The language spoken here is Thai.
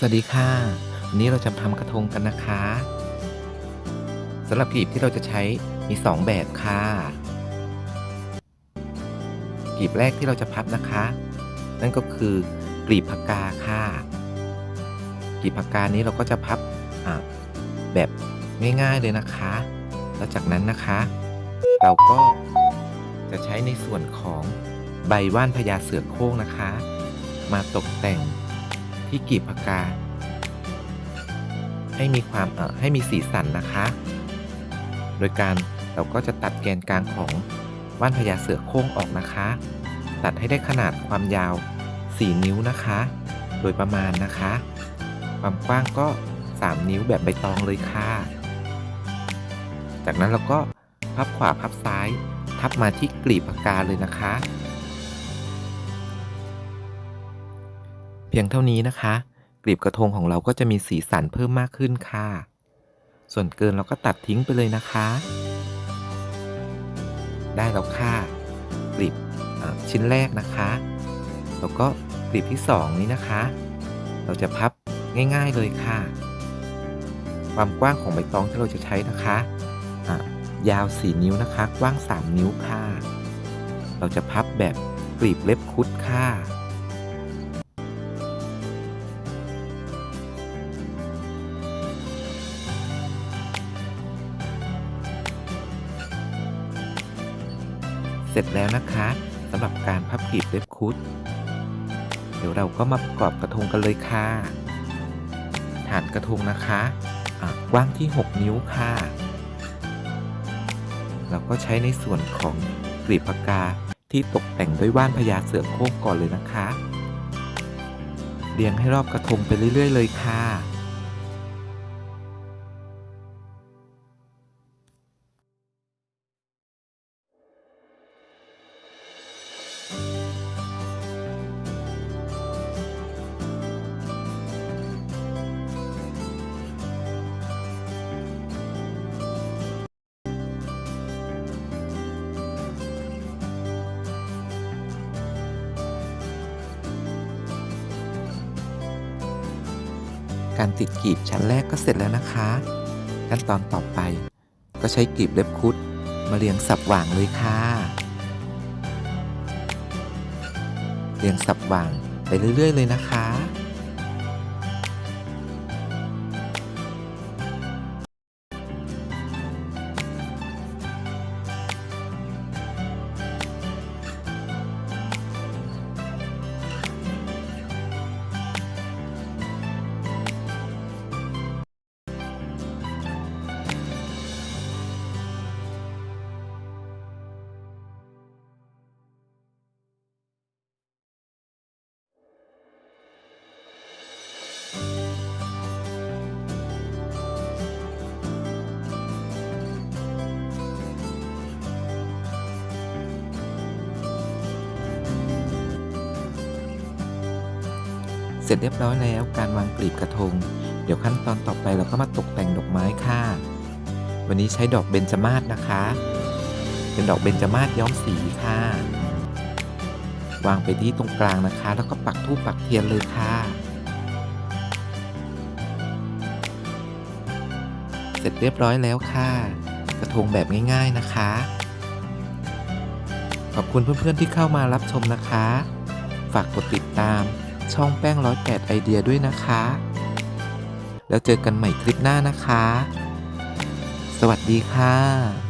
สวัสดีค่ะวันนี้เราจะทำกระทงกันนะคะสำหรับกลีบที่เราจะใช้มี 2 แบบค่ะกลีบแรกที่เราจะพับนะคะ นั่นก็คือกลีบผักกาค่ะกลีบผักกานี้เราก็จะพับแบบง่ายๆเลยนะคะ แล้วจากนั้นนะคะ เราก็จะใช้ในส่วนของใบว่านพญาเสือโคร่งนะคะ มาตกแต่ง ที่กลีบผักกา ให้มีความเอ่อให้มีสีสันนะคะ โดยการเราก็จะตัดแกนกลางของว่านพญาเสือโคร่งออกนะคะ ตัดให้ได้ขนาดความยาว 4 นิ้วนะคะ โดยประมาณนะคะ ความกว้างก็ 3 นิ้วแบบใบตองเลยค่ะ จากนั้นเราก็พับขวาพับซ้าย ทับมาที่กลีบปากกาเลยนะคะ เพียงเท่านี้นะคะ กลีบกระทงของเราก็จะมีสีสันเพิ่มมากขึ้นค่ะ ส่วนเกินเราก็ตัดทิ้งไปเลยนะคะ ได้แล้วค่ะ กลีบชิ้นแรกนะคะ แล้วก็กลีบที่สองนี้นะคะ เราจะพับง่ายๆเลยค่ะ ความกว้างของใบตองที่เราจะใช้นะคะะยาว 4 นิ้วนะคะ กว้าง 3 นิ้วค่ะ เราจะพับแบบกลีบเล็บคุดค่ะ ร็จแล้วนะคะสำหรับการพับกลีบเล็บคุด เดี๋ยวเราก็มาประกอบกระทงกันเลยค่ะ ฐานกระทงนะคะะกว้างที่ 6 นิ้วค่ะ เราก็ใช้ในส่วนของกลีบปากกาที่ตกแต่งด้วยว่านพญาเสือโคร่งก่อนเลยนะคะ เรียงให้รอบกระทงไปเรื่อย ๆ เลยค่ะ การติดกลีบชั้นแรกก็เสร็จแล้วนะคะ ขั้นตอนต่อไป ก็ใช้กลีบเล็บคุดมาเรียงสับหว่างเลยค่ะ เรียงสับหว่างไปเรื่อย ๆ เลยนะคะ เสร็จเรียบร้อยแล้วการวางกลีบกระทง เดี๋ยวขั้นตอนต่อไปเราก็มาตกแต่งดอกไม้ค่ะ วันนี้ใช้ดอกเบญจมาศนะคะ เป็นดอกเบญจมาศย้อมสีค่ะ วางไปที่ตรงกลางนะคะ แล้วก็ปักธูปปักเทียนเลยค่ะ เสร็จเรียบร้อยแล้วค่ะ กระทงแบบง่าย ๆนะคะ ขอบคุณเพื่อนๆที่เข้ามารับชมนะคะ ฝากกดติดตาม ช่องแป้งร้อยแปดไอเดียด้วยนะคะ แล้วเจอกันใหม่คลิปหน้านะคะ สวัสดีค่ะ